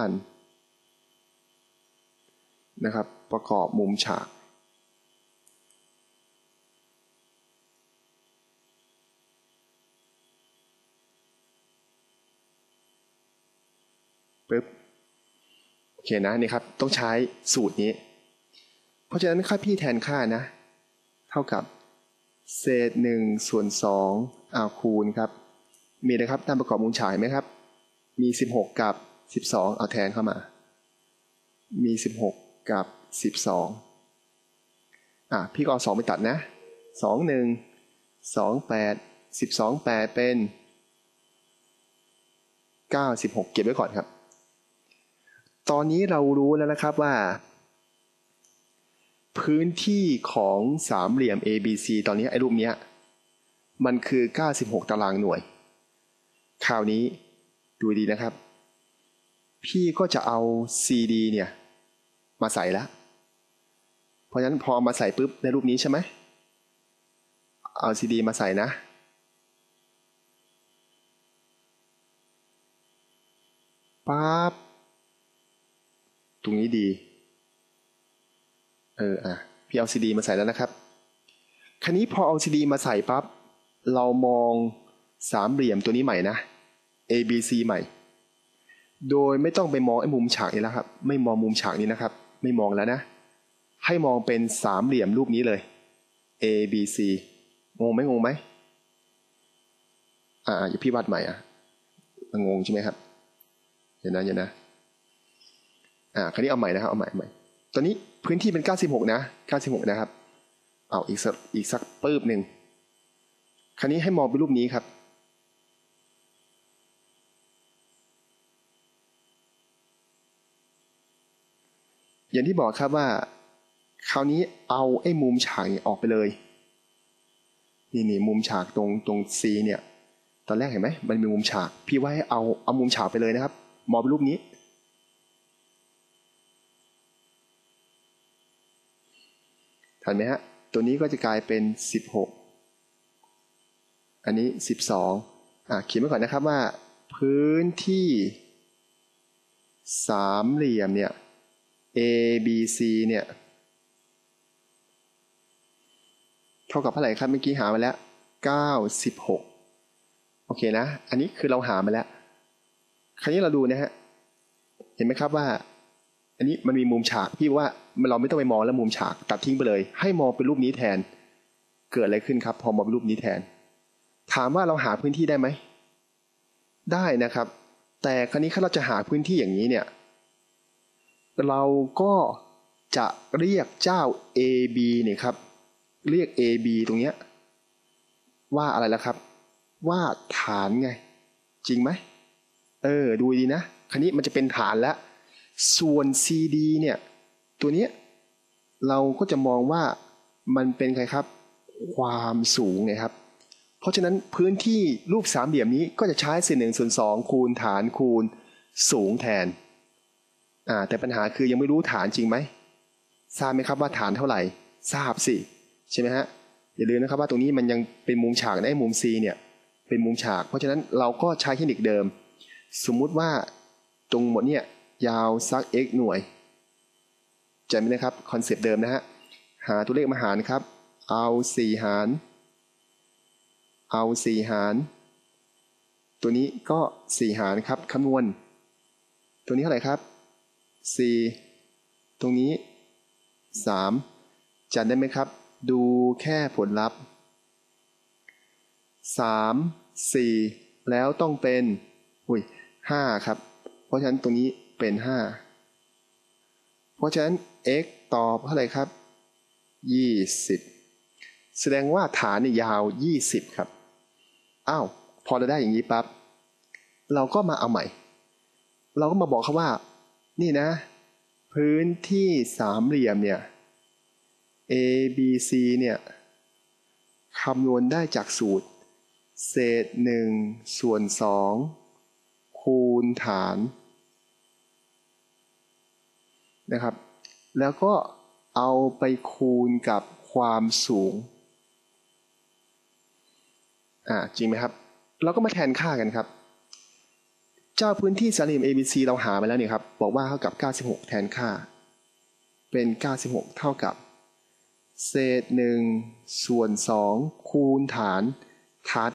านนะครับ ประกอบมุมฉาก ปึ๊บ โอเคนะนี่ครับ ต้องใช้สูตรนี้ เพราะฉะนั้นค่าพี่แทนค่านะ เท่ากับเศษหนึ่งส่วนสองอาคูณครับ มีนะครับตามประกอบมุมฉากไหมครับ มี 16 กับ 12เอาแทนเข้ามา มี16กับ12อะพี่ก็เอา2ไปตัดนะ2 1 2 8 12 8เป็น96เก็บไว้ก่อนครับ ตอนนี้เรารู้แล้วนะครับว่า พื้นที่ของสามเหลี่ยม ABC ตอนนี้ไอ้รูปเนี้ยมันคือ 96 ตารางหน่วย คราวนี้ดูดีนะครับ พี่ก็จะเอา CD เนี่ย มาใส่แล้ว เพราะฉะนั้นพอมาใส่ปุ๊บในรูปนี้ใช่ไหม เอา CD มาใส่นะ ปั๊บ ตรงนี้ดี เออ อะ พี่เอา CD มาใส่แล้วนะครับคราวนี้พอเอา CD มาใส่ปั๊บ เรามองสามเหลี่ยมตัวนี้ใหม่นะ A B C ใหม่ โดยไม่ต้องไปมองไอ้มุมฉากนี้แล้วครับ ไม่มองมุมฉากนี้นะครับ ไม่มองแล้วนะ ให้มองเป็นสามเหลี่ยมรูปนี้เลย A B C งงไหมงงไหมอ่าอยู่พี่วัดใหม่อะงงใช่ไหมครับเดี๋ยวนะเดี๋ยวนะ อ่า คราวนี้เอาใหม่นะครับ เอาใหม่ใหม่ ตอนนี้พื้นที่เป็น96นะ96นะครับ เอาอีกสักอีกสักปื้บหนึ่งคราวนี้ให้มองเป็นรูปนี้ครับ อย่างที่บอกครับว่า คราวนี้เอาไอ้มุมฉากออกไปเลย นี่นี่มุมฉากตรงตรง C เนี่ย ตอนแรกเห็นไหมมันมีมุมฉาก พี่ว่าให้เอาเอามุมฉากไปเลยนะครับ มองเป็นรูปนี้ ทันไหมฮะ ตัวนี้ก็จะกลายเป็น 16 อันนี้ 12อะเขียนไว้ก่อนนะครับว่า พื้นที่สามเหลี่ยมเนี่ย A B C เนี่ยเท่ากับเท่าไหร่ครับเมื่อกี้หามาแล้ว96 โอเคนะ อันนี้คือเราหามาแล้ว คราวนี้เราดูนะฮะ เห็นไหมครับว่า อันนี้มันมีมุมฉากพี่ว่าเราไม่ต้องไปมองแล้วมุมฉากตัดทิ้งไปเลย ให้มองเป็นรูปนี้แทน เกิดอะไรขึ้นครับ พอมองเป็นรูปนี้แทน ถามว่าเราหาพื้นที่ได้ไหม ได้นะครับ แต่คราวนี้ถ้าเราจะหาพื้นที่อย่างนี้เนี่ย เราก็จะเรียกเจ้า AB เนี่ยครับ เรียก AB ตรงเนี้ยว่าอะไรแล้วครับ ว่าฐานไง จริงไหมเออ ดูดีนะคราวนี้มันจะเป็นฐานแล้ว ส่วน CD เนี่ย ตัวเนี้ยเราก็จะมองว่ามันเป็นใครครับ ความสูงไงครับ เพราะฉะนั้นพื้นที่รูปสามเหลี่ยมนี้ก็จะใช้เศษหนึ่งส่วนสองคูณฐานคูณสูงแทน อ่าแต่ปัญหาคือยังไม่รู้ฐานจริงไหมทราบไหมครับว่าฐานเท่าไหร่ ทราบสิใช่ไหมฮะอย่าลืมนะครับว่าตรงนี้มันยังเป็นมุมฉากนะไอ้มุม C เนี่ยเป็นมุมฉาก เพราะฉะนั้นเราก็ใช้เทคนิคเดิม สมมุติว่าตรงหมดเนี่ยยาวสัก x หน่วยจำไหมนะครับคอนเซปต์เดิมนะฮะหาตัวเลขมาหารครับ เอา4หาร เอา 4 หาร ตัวนี้ก็ 4 หารครับคำนวณ ตัวนี้เท่าไหร่ครับ 4 ตรงนี้ 3จัดได้ไหมครับ ดูแค่ผลลัพธ์ 3 4 แล้วต้องเป็นอุ้ย5ครับ เพราะฉะนั้นตรงนี้เป็น 5 เพราะฉะนั้น x ตอบเท่าไหร่ครับ 20 แสดงว่าฐานนี่ยาว 20 ครับ อ้าว พอเราได้อย่างนี้ปั๊บ เราก็มาเอาใหม่ เราก็มาบอกเขาว่า นี่นะ พื้นที่สามเหลี่ยมเนี่ย A B C เนี่ยคำนวณได้จากสูตร เศษหนึ่งส่วนสองคูณฐานนะครับ แล้วก็เอาไปคูณกับความสูงอ่าจริงไหมครับ เราก็มาแทนค่ากันครับ จ้าพื้นที่สามเหลี่ยม ABC เราหามาแล้วเนี่ยครับบอกว่าเท่ากับ 96 แทนค่า เป็น 96 เท่ากับ เศษ1ส่วน2คูณฐานฐาน